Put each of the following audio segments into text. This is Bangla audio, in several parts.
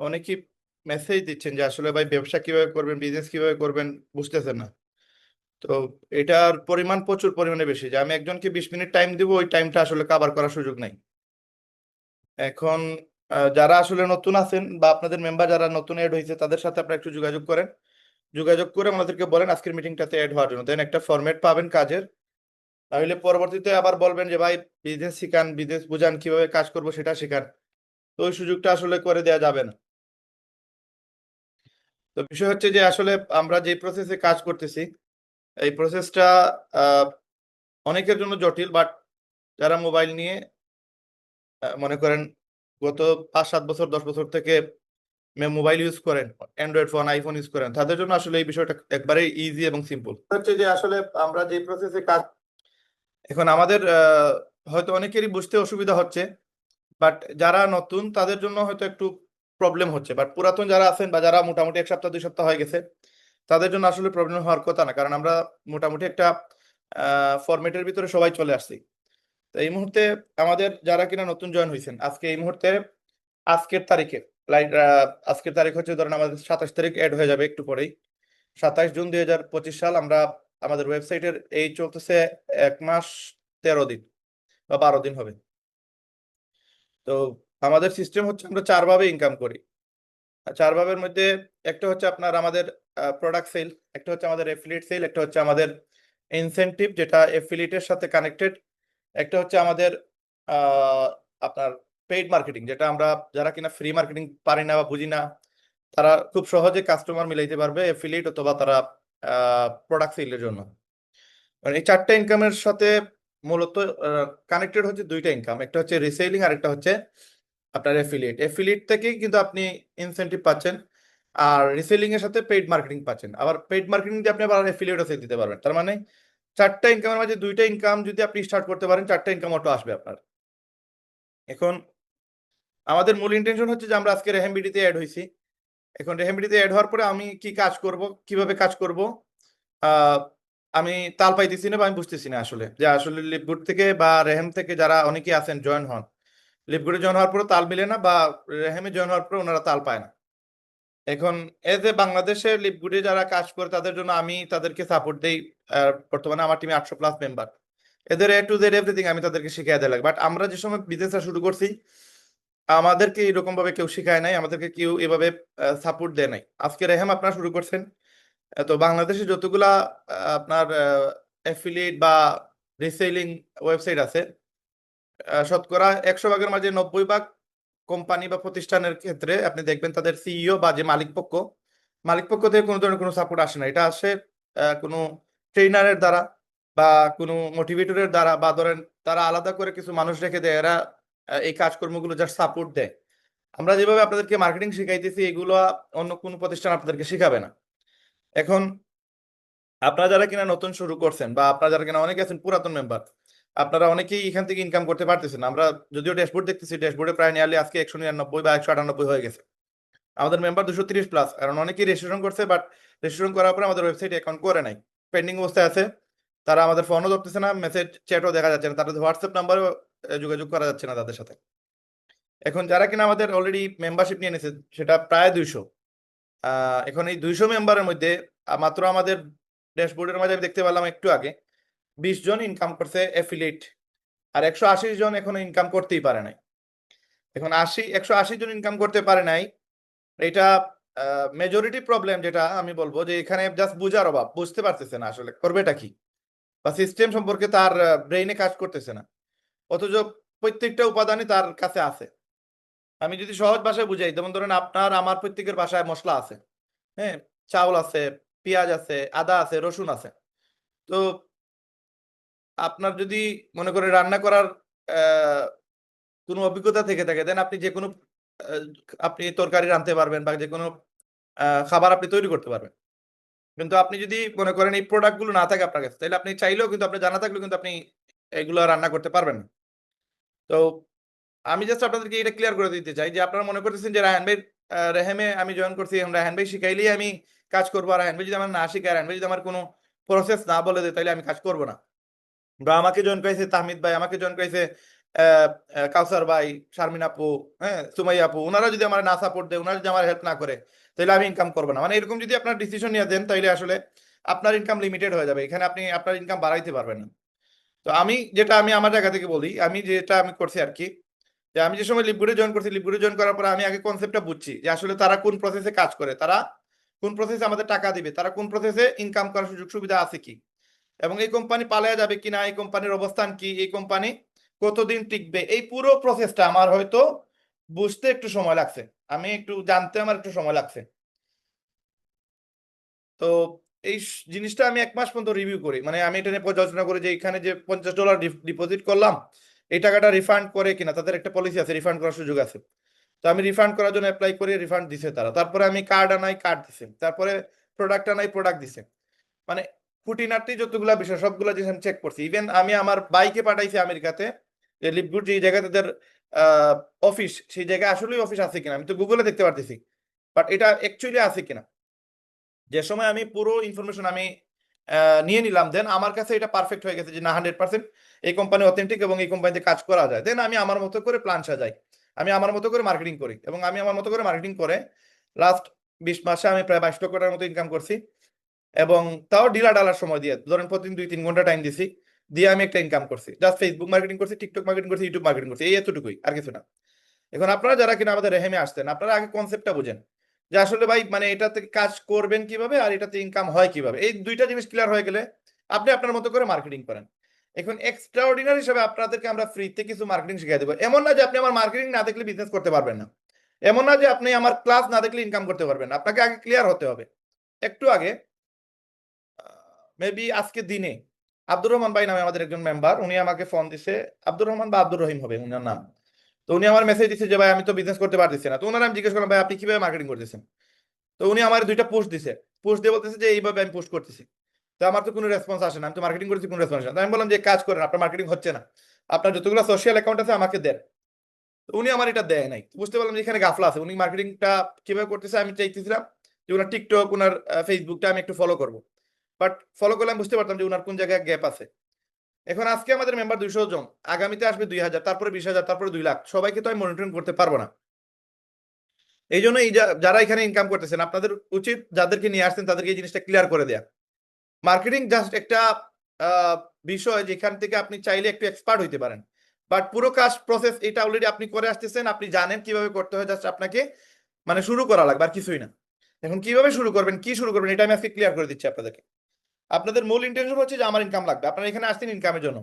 অনেকেই মেসেজ দিচ্ছেন যে, আসলে ভাই ব্যবসা কীভাবে করবেন বিজনেস কীভাবে করবেন? বুঝতেছেন না। তো এটার পরিমাণ প্রচুর পরিমাণে বেশি। যে আমি একজনকে বিশ মিনিট টাইম দিব, ওই টাইমটা আসলে কাভার করার সুযোগ নাই। এখন যারা আসলে নতুন আছেন বা আপনাদের মেম্বার যারা নতুন এড হয়েছে তাদের সাথে আপনারা একটু যোগাযোগ করেন। যোগাযোগ করে আমাদেরকে বলেন আজকের মিটিংটাতে এড হওয়ার জন্য। দেন একটা ফরম্যাট পাবেন কাজের। তাহলে পরবর্তীতে আবার বলবেন যে, ভাই বিজনেস শিখান বিজনেস বুঝান কীভাবে কাজ করব সেটা শেখান। তো ওই সুযোগটা আসলে করে দেওয়া যাবে না। তো বিষয় হচ্ছে যে আসলে আমরা যে প্রসেসে কাজ করতেছি, এই প্রসেসটা অনেকের জন্য জটিল বাট যারা মোবাইল নিয়ে মনে করেন গত পাঁচ সাত বছর, দশ বছর থেকে মোবাইল ইউজ করেন অ্যান্ড্রয়েড ফোন আইফোন ইউজ করেন, তাদের জন্য আসলে এই বিষয়টা একবারে ইজি এবং সিম্পল হচ্ছে যে আসলে আমরা যে প্রসেসে কাজ, এখন আমাদের হয়তো অনেকেরই বুঝতে অসুবিধা হচ্ছে বাট যারা নতুন তাদের জন্য হয়তো একটু প্রবলেম হচ্ছে। বাট পুরাতন যারা আছেন বা যারা মোটামুটি এক সপ্তাহ, দুই সপ্তাহ হয়ে গেছে, তাদের জন্য আসলে প্রবলেম হওয়ার কথা না। কারণ আমরা মোটামুটি একটা ফরম্যাটের ভিতরে সবাই চলে আসছি। তো এই মুহূর্তে আমাদের যারা কিনা নতুন জয়েন হয়েছেন আজকে এই মুহূর্তে আজকের তারিখে লাইক আজকের তারিখ হচ্ছে ধরেন আমাদের সাতাশ তারিখ অ্যাড হয়ে যাবে একটু পরেই। সাতাশ জুন দুই হাজার পঁচিশ সাল আমরা আমাদের ওয়েবসাইটের এই চলতেছে এক মাস তেরো দিন বা বারো দিন হবে। তো আমাদের সিস্টেম হচ্ছে আমরা চার ভাবে ইনকাম করি। আর চার ভাবের মধ্যে একটা হচ্ছে আপনার আমাদের প্রোডাক্ট সেল একটা হচ্ছে আমাদের এফিলিয়েট সেল একটা হচ্ছে আমাদের ইনসেনটিভ যেটা এফিলিয়েটের সাথে কানেক্টেড একটা হচ্ছে আমাদের আপনার পেইড মার্কেটিং যেটা আমরা যারা কিনা ফ্রি মার্কেটিং পারি না বা বুঝি না, তারা খুব সহজে কাস্টমার মিলাইতে পারবে এফিলিয়েট অথবা তারা প্রোডাক্ট সেলের জন্য। মানে এই চারটা ইনকামের সাথে মূলত কানেক্টেড হচ্ছে দুইটা ইনকাম একটা হচ্ছে রিসেলিং আর একটা হচ্ছে আপনার এফিলিয়েট এফিলিয়েট থেকেই কিন্তু আপনি ইনসেন্টিভ পাচ্ছেন, আর রিসেলিং এর সাথে পেইড মার্কেটিং পাচ্ছেন। আবার পেইড মার্কেটিং দিয়ে আপনি আবার এফিলিয়েটও সেল দিতে পারবেন। তার মানে চারটা ইনকামের মাঝে দুইটা ইনকাম যদি আপনি স্টার্ট করতে পারেন, চারটা ইনকাম অটো আসবে আপনার। এখন আমাদের মূল ইন্টেনশন হচ্ছে যে আমরা আজকে রেহেমবিডিতে অ্যাড হয়েছি এখন রেহেমবিডিতে অ্যাড হওয়ার পরে আমি কি কাজ করব, কীভাবে কাজ করব আমি তাল পাইতেছি না বা আমি বুঝতেছি না আসলে। যে আসলে লিপগুড থেকে বা রেহেম থেকে যারা অনেকেই আছেন জয়েন হন লিপগুডে জয়েন হওয়ার পরে তাল মিলে না বা রেহেমে জয়েন হওয়ার পরে ওনারা তাল পায় না। এখন এজ এ বাংলাদেশে লিপগুডে যারা কাজ করে তাদের জন্য আমি তাদেরকে সাপোর্ট দেই বর্তমানে আমার টিমে আটশো প্লাস মেম্বার এদের এ টু জেড এভরিথিং আমি তাদেরকে শিখিয়ে দেয় বাট আমরা যে সময় বিজনেসটা শুরু করছি, আমাদেরকে এরকম ভাবে কেউ শিখায় নাই, আমাদেরকে কেউ এভাবে সাপোর্ট দেয় নাই। আজকে রেহেম আপনারা শুরু করছেন। তো বাংলাদেশে যতগুলা আপনার অ্যাফিলিয়েট বা রিসেলিং ওয়েবসাইট আছে শতকরা একশো ভাগের মাঝে নব্বই ভাগ কোম্পানি বা প্রতিষ্ঠানের ক্ষেত্রে আপনি দেখবেন তাদের সিইও বা যে মালিক পক্ষ মালিক পক্ষ থেকে কোনো ধরনের কোনো সাপোর্ট আসে না। এটা আসে কোনো ট্রেনারের দ্বারা বা কোনো মোটিভেটরের দ্বারা বা ধরেন তারা আলাদা করে কিছু মানুষ রেখে দেয়, এরা এই কাজকর্মগুলো যার সাপোর্ট দেয়। আমরা যেভাবে আপনাদেরকে মার্কেটিং শিখাইতেছি, এগুলো অন্য কোনো প্রতিষ্ঠান আপনাদেরকে শিখাবে না। এখন, আপনারা যারা কিনা নতুন শুরু করছেন বা আপনারা যারা কিনা অনেকে আছেন পুরাতন মেম্বার আপনারা অনেকেই এখান থেকে ইনকাম করতে পারতেছেন। আমরা যদিও ড্যাশবোর্ড দেখতেছি ড্যাশবোর্ডে প্রায় নিয়ারলি আজকে একশো নিরানব্বই বা একশো আটানব্বই হয়ে গেছে। আমাদের মেম্বার দুশো তিরিশ প্লাস কারণ অনেকেই রেজিস্ট্রেশন করছে বাট রেজিস্ট্রেশন করার পরে আমাদের ওয়েবসাইট অ্যাকাউন্ট করে নাই। পেন্ডিং অবস্থায় আছে। তারা আমাদের ফোনও ধরতেছে না মেসেজ চ্যাটও দেখা যাচ্ছে না। তাদের হোয়াটসঅ্যাপ নাম্বারও যোগাযোগ করা যাচ্ছে না তাদের সাথে। এখন যারা কিনা আমাদের অলরেডি মেম্বারশিপ নিয়ে নিয়েছে সেটা প্রায় দুইশো। এখন এই দুইশো মেম্বারের মধ্যে মাত্র আমাদের ড্যাশবোর্ডের মাঝে আমি দেখতে পেলাম একটু আগে বিশ জন ইনকাম করছে অ্যাফিলিয়েট আর একশো আশি জন এখনও ইনকাম করতেই পারে নাই। এখন আশি, একশো আশি জন ইনকাম করতে পারে নাই, এটা মেজরিটি প্রবলেম যেটা আমি বলব যে এখানে জাস্ট বুঝার অভাব, বুঝতে পারতেছে না আসলে, করবেটা কি? বা সিস্টেম সম্পর্কে তার ব্রেইনে কাজ করতেছে না। অথচ প্রত্যেকটা উপাদানই তার কাছে আছে। আমি যদি সহজ ভাষায় বুঝাই, যেমন ধরেন আপনার, আমার প্রত্যেকের বাসায় মশলা আছে। হ্যাঁ চাউল আছে, পেঁয়াজ আছে, আদা আছে, রসুন আছে। তো আপনার যদি মনে করে রান্না করার কোনো অভিজ্ঞতা থেকে থাকে দেন আপনি যে কোনো আপনি তরকারি রাঁধতে পারবেন বা যে কোনো খাবার আপনি তৈরি করতে পারবেন। কিন্তু আপনি যদি মনে করেন এই প্রোডাক্টগুলো না থাকে আপনার কাছে তাহলে আপনি চাইলেও কিন্তু আপনি জানা থাকলেও কিন্তু আপনি এগুলো রান্না করতে পারবেন না। তো আমি জাস্ট আপনাদেরকে এটা ক্লিয়ার করে দিতে চাই যে আপনারা মনে করতেছেন যে রায়হান ভাই রেহেমে আমি জয়েন করছি রায়হান ভাই শিখাইলেই আমি কাজ করব, আর রায়হান ভাই যদি আমার না শিখায়, রায়হান ভাই যদি আমার কোনো প্রসেস না বলে দেয় তাহলে আমি কাজ করব না। বা আমাকে জয়েন করেছে তাহমিদ ভাই, আমাকে জয়েন করেছে কাউসার ভাই, শারমিন আপু হ্যাঁ সুমাইয়া আপু ওনারা যদি আমার না সাপোর্ট দেয় ওনারা যদি আমার হেল্প না করে, তাহলে আমি ইনকাম করব না। মানে এরকম যদি আপনার ডিসিশন নিয়ে দেন, তাহলে আসলে আপনার ইনকাম লিমিটেড হয়ে যাবে। এখানে আপনি আপনার ইনকাম বাড়াইতে পারবেন না। তো আমি যেটা আমি আমার জায়গা থেকে বলি, আমি যেটা আমি করছি আর কি, যে আমি যে সময় লিপগুড়ে জয়েন করছি লিপগুড়ে জয়েন করার পরে আমি আগে কনসেপ্টটা বুঝছি, যে আসলে তারা কোন প্রসেসে কাজ করে, তারা কোন প্রসেসে আমাদের টাকা দিবে, তারা কোন প্রসেসে ইনকাম করার সুযোগ সুবিধা আছে কি। এবং এই কোম্পানি পালায়া যাবে কিনা, এই কোম্পানির অবস্থান কি, এই কোম্পানি কতদিন টিকবে, এই পুরো প্রসেসটা আমার হয়তো বুঝতে একটু সময় লাগছে। আমি একটু জানতে আমার একটু সময় লাগছে। তো এই জিনিসটা আমি এক মাস পর্যন্ত রিভিউ করি। মানে আমি এটা নিয়ে পর্যালোচনা করি যে এখানে যে পঞ্চাশ ডলার ডিপোজিট করলাম, এই টাকাটা রিফান্ড করে কিনা, তাদের একটা পলিসি আছে রিফান্ড করার সুযোগ আছে। তো আমি রিফান্ড করার জন্য অ্যাপ্লাই করে রিফান্ড দিছে তারা। তারপরে আমি কার্ড আনাই কার্ড দিছে। তারপরে প্রোডাক্ট আনাই প্রোডাক্ট দিছে। মানে খুঁটিনাটি যতগুলা বিষয়, সবগুলো জিনিস আমি চেক করছি। ইভেন আমি আমার বাইকে পাঠাইছি আমেরিকাতে, যে লিপগুড যে জায়গায় তাদের অফিস সেই জায়গায় আসলেই অফিস আছে কিনা, আমি তো গুগলে দেখতে পারতেছি। বাট এটা অ্যাকচুয়ালি আছে কিনা? যে সময় আমি পুরো ইনফরমেশন আমি নিয়ে নিলাম দেন আমার কাছে এটা পারফেক্ট হয়ে গেছে যে না হান্ড্রেড পার্সেন্ট এই কোম্পানি অথেন্টিক এবং এই কোম্পানিতে কাজ করা যায়। দেন আমি আমার মতো করে প্ল্যান সাজাই। আমি আমার মতো করে মার্কেটিং করি এবং আমি আমার মতো করে মার্কেটিং করে লাস্ট বিশ মাসে আমি প্রায় বাইশ লক্ষ টাকার মতো ইনকাম করছি। এবং তাও ডিলা ডালার সময় দিয়ে, ধরেন প্রতিদিন দুই তিন ঘণ্টা টাইম দিছি, দিয়ে আমি একটা ইনকাম করছি। জাস্ট ফেসবুক মার্কেটিং করছি টিকটক মার্কেটিং করছি ইউটিউব মার্কেটিং করছি, এই এতটুকুই, আর কিছু না। এখন আপনারা যারা কিনা আমাদের রেহেমে আসতেন আপনারা আগে কনসেপ্টটা বুঝেন, যে আসলে ভাই মানে এটাতে কাজ করবেন কীভাবে আর এটাতে ইনকাম হয় কীভাবে? এই দুইটা জিনিস ক্লিয়ার হয়ে গেলে আপনি আপনার মতো করে মার্কেটিং করেন। এখন এক্সট্রা অর্ডিনারি হিসেবে আপনাদেরকে আমরা ফ্রিতে কিছু মার্কেটিং শিখিয়ে দেবো। এমন না যে আপনি আমার মার্কেটিং না দেখলে বিজনেস করতে পারবেন না। এমন না যে আপনি আমার ক্লাস না দেখলে ইনকাম করতে পারবেন আপনাকে আগে ক্লিয়ার হতে হবে। একটু আগে মেবি আজকে দিনে আব্দুর রহমান ভাই নামে আমাদের একজন মেম্বার উনি আমাকে ফোন দিছে, আব্দুর রহমান বা আব্দুর রহিম হবে উনার নাম। তো উনি আমার মেসেজ দিচ্ছে যে, ভাই, আমি তো বিজনেস করতে পারতেছি না। তো ওনার আমি জিজ্ঞেস করলাম, ভাই, আপনি কীভাবে মার্কেটিং করতেছেন? তো উনি আমার দুইটা পোস্ট দিছে। পোস্ট দিয়ে বলতেছে যে, এইভাবে আমি পোস্ট করতেছি। তো আমার তো কোনো রেসপন্স আসে না, আমি তো মার্কেটিং করতেছি কোনো রেসপন্স আসে না। আমি বললাম যে, কাজ করেন, আপনার মার্কেটিং হচ্ছে না। আপনার যতগুলো সোশ্যাল অ্যাকাউন্ট আছে, আমাকে দেন। তো উনি আমার এটা দেয় নাই। বুঝতে পারলাম যে, এখানে গাফলা আছে। উনি মার্কেটিংটা কীভাবে করতেছে, আমি চাইতেছিলাম যে ওনার টিকটক ওনার ফেসবুকটা আমি একটু ফলো করব। বাট ফলো করলে আমি বুঝতে পারতাম যে ওনার কোন জায়গায় গ্যাপ আছে। এখন আজকে আমাদের মেম্বার দুইশো জন, আগামীতে আসবে দুই হাজার, তারপরে বিশ হাজার, তারপরে দুই লাখ। সবাইকে তো আমি মনিটরিং করতে পারব না। এই জন্য এই যারা এখানে ইনকাম করতেছেন, আপনাদের উচিত যাদেরকে নিয়ে আসছেন তাদেরকে এই জিনিসটা ক্লিয়ার করে দেয়া। মার্কেটিং জাস্ট একটা বিষয় যেখান থেকে আপনি চাইলে একটু এক্সপার্ট হইতে পারেন। বাট পুরো কাজ প্রসেস এটা অলরেডি আপনি করে আসতেছেন, আপনি জানেন কীভাবে করতে হয় জাস্ট আপনাকে মানে শুরু করা লাগবে, আর কিছুই না। এখন কীভাবে শুরু করবেন, কি শুরু করবেন, এটা আমি আজকে ক্লিয়ার করে দিচ্ছি আপনাদেরকে। আপনাদের মূল ইন্টেনশন হচ্ছে যে আমার ইনকাম লাগবে। আপনারা এখানে আসছেন ইনকামের জন্য।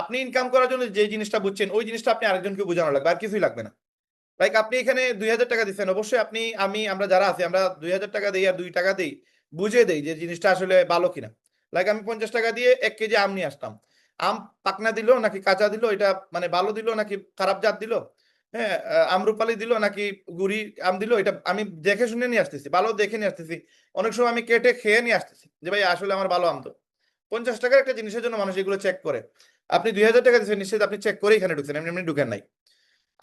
আপনি ইনকাম করার জন্য যে জিনিসটা বুঝছেন, ওই জিনিসটা আপনি আরেকজনকে বোঝানো লাগবে, আর কিছুই লাগবে না। লাইক আপনি এখানে দুই হাজার টাকা দিচ্ছেন, অবশ্যই আপনি, আমি, আমরা যারা আছি, আমরা দুই হাজার টাকা দিই আর দুই টাকা দিই বুঝে দেই যে জিনিসটা আসলে ভালো কিনা। লাইক আমি পঞ্চাশ টাকা দিয়ে এক কেজি আম নিয়ে আসতাম। আম পাকনা দিল নাকি কাঁচা দিল, এটা মানে ভালো দিল নাকি খারাপ জাত দিল? হ্যাঁ আমরুপালি দিল নাকি গুড়ি আম দিল, এটা আমি দেখে শুনে নিয়ে আসতেছি, ভালো দেখে নিয়ে আসতেছি। অনেক সময় আমি কেটে খেয়ে নিয়ে আসতেছি যে, ভাই, আসলে আমার ভালো আম তো। পঞ্চাশ টাকার একটা জিনিসের জন্য মানুষ এগুলো চেক করে। আপনি দুই হাজার টাকা দিচ্ছেন নিশ্চিত আপনি চেক করে এখানে ঢুকছেন, এমনি এমনি ঢুকেন নাই।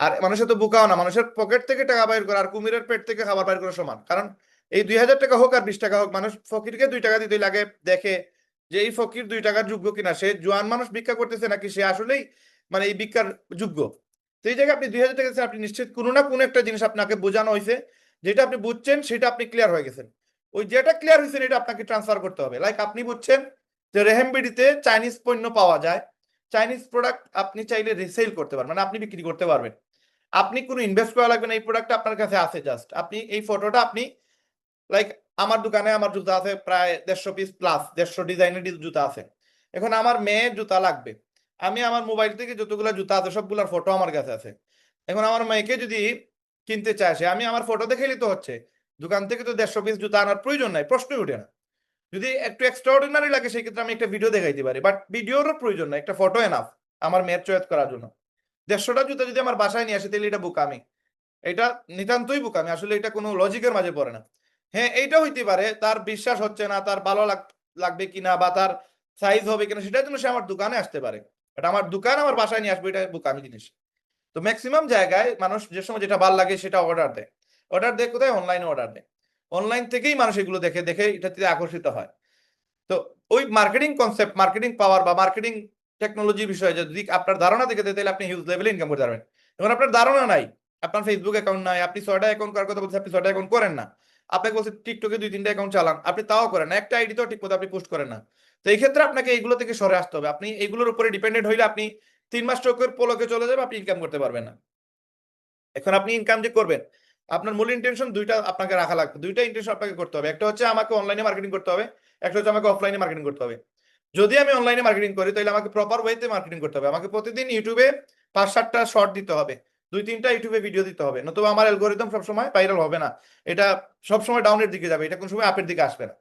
আর মানুষের তো বোকাও না, মানুষের পকেট থেকে টাকা বাইর করা আর কুমিরের পেট থেকে খাবার বাইর করা সমান। কারণ এই দুই হাজার টাকা হোক আর বিশ টাকা হোক, মানুষ ফকিরকে দুই টাকা দিতে লাগে, দেখে যে, এই ফকির দুই টাকার যোগ্য কিনা? সে জোয়ান মানুষ ভিক্ষা করতেছে নাকি সে আসলেই মানে এই ভিক্ষার যোগ্য? তো এই জায়গায় আপনি দুই হাজার টাকা আপনি নিশ্চিত কোনো না কোনো একটা জিনিস আপনাকে বোঝানো হয়েছে, যেটা আপনি বুঝছেন, সেটা আপনি ক্লিয়ার হয়ে গেছেন। ওই যেটা ক্লিয়ার হয়েছে, এটা আপনাকে ট্রান্সফার করতে হবে। লাইক আপনি বুঝছেন যে রেহেমবিডিতে চাইনিজ পণ্য পাওয়া যায় চাইনিজ প্রোডাক্ট আপনি চাইলে রিসেল করতে পারবেন মানে আপনি বিক্রি করতে পারবেন। আপনি কোনো ইনভেস্ট করা লাগবে না, এই প্রোডাক্টটা আপনার কাছে আছে জাস্ট আপনি এই ফটোটা আপনি লাইক আমার দোকানে আমার জুতা আছে প্রায় দেড়শো পিস প্লাস দেড়শো ডিজাইনের জুতা আছে। এখন আমার মেয়ের জুতা লাগবে। আমি আমার মোবাইল থেকে যতগুলো জুতা আছে, সবগুলোর ফটো আমার কাছে আছে। এখন আমার মেয়েকে যদি কিনতে চায় সে, আমি আমার ফটো দেখেই তো হচ্ছে। দোকান থেকে তো দেড়শো পিস জুতা আনার প্রয়োজন নাই, প্রশ্নই ওঠে না। যদি একটু এক্সট্রাঅর্ডিনারি লাগে সেই ক্ষেত্রে আমি একটা ভিডিও দেখাইতে পারি। বাট ভিডিওরও প্রয়োজন নাই, একটা ফটো এনাফ আমার মেয়ের চয়েস করার জন্য। দেড়শোটা জুতা যদি আমার বাসায় নিয়ে আসে, তাহলে এটা বুকামি। এটা নিতান্তই বুকামি, আসলে এটা কোনো লজিকের মাঝে পড়ে না। হ্যাঁ এইটা হইতে পারে, তার বিশ্বাস হচ্ছে না, তার ভালো লাগ- লাগবে কিনা বা তার সাইজ হবে কিনা, সেটার জন্য সে আমার দোকানে আসতে পারে। বাট আমার দোকান, আমার বাসায় নিয়ে আসব, এটা বুকামি জিনিস। তো ম্যাক্সিমাম জায়গায় মানুষ যে সময় যেটা ভালো লাগে সেটা অর্ডার দেয়। অর্ডার দেয় কোথায়? অনলাইনে অর্ডার দেয়। অনলাইন থেকেই মানুষ এগুলো দেখে দেখে এটাতে আকর্ষিত হয়। তো ওই মার্কেটিং কনসেপ্ট মার্কেটিং পাওয়ার বা মার্কেটিং টেকনোলজি বিষয়ে যদি আপনার ধারণা থেকে তাহলে আপনি হিউজ লেভেলে ইনকাম করতে পারবেন। এখন আপনার ধারণা নাই, আপনার ফেসবুক অ্যাকাউন্ট নাই, আপনি ছয়টা অ্যাকাউন্ট করার কথা বলছেন, আপনি ছয়টা অ্যাকাউন্ট করেন না। আপনাকে বলছে টিকটকে দুই, তিনটা অ্যাকাউন্ট চালান। আপনি তাও করেন একটা আইডি তো ঠিক মতো আপনি পোস্ট করেন না। তো এই ক্ষেত্রে আপনাকে এইগুলো থেকে সরে আসতে হবে। আপনি এইগুলোর উপরে ডিপেন্ডেন্ট হইলে আপনি তিন মাস চোখের পোলকে চলে যাবে, আপনি ইনকাম করতে পারবেন না। এখন আপনি ইনকাম যে করবেন, আপনার মূল ইন্টেনশন দুইটা আপনাকে রাখা লাগবে। দুইটা ইন্টেনশন আপনাকে করতে হবে। একটা হচ্ছে আমাকে অনলাইনে মার্কেটিং করতে হবে, একটা হচ্ছে আমাকে অফলাইনে মার্কেটিং করতে হবে। যদি আমি অনলাইনে মার্কেটিং করি, তাহলে আমাকে প্রপার ওয়েতে মার্কেটিং করতে হবে। আমাকে প্রতিদিন ইউটিউবে পাঁচ, সাতটা শর্ট দিতে হবে। দুই, তিনটা ইউটিউবে ভিডিও দিতে হবে। নতুবা আমার অ্যালগোরিদম সবসময় ভাইরাল হবে না। এটা সবসময় ডাউনের দিকে যাবে। এটা কোন সময় আপের দিকে আসবে না।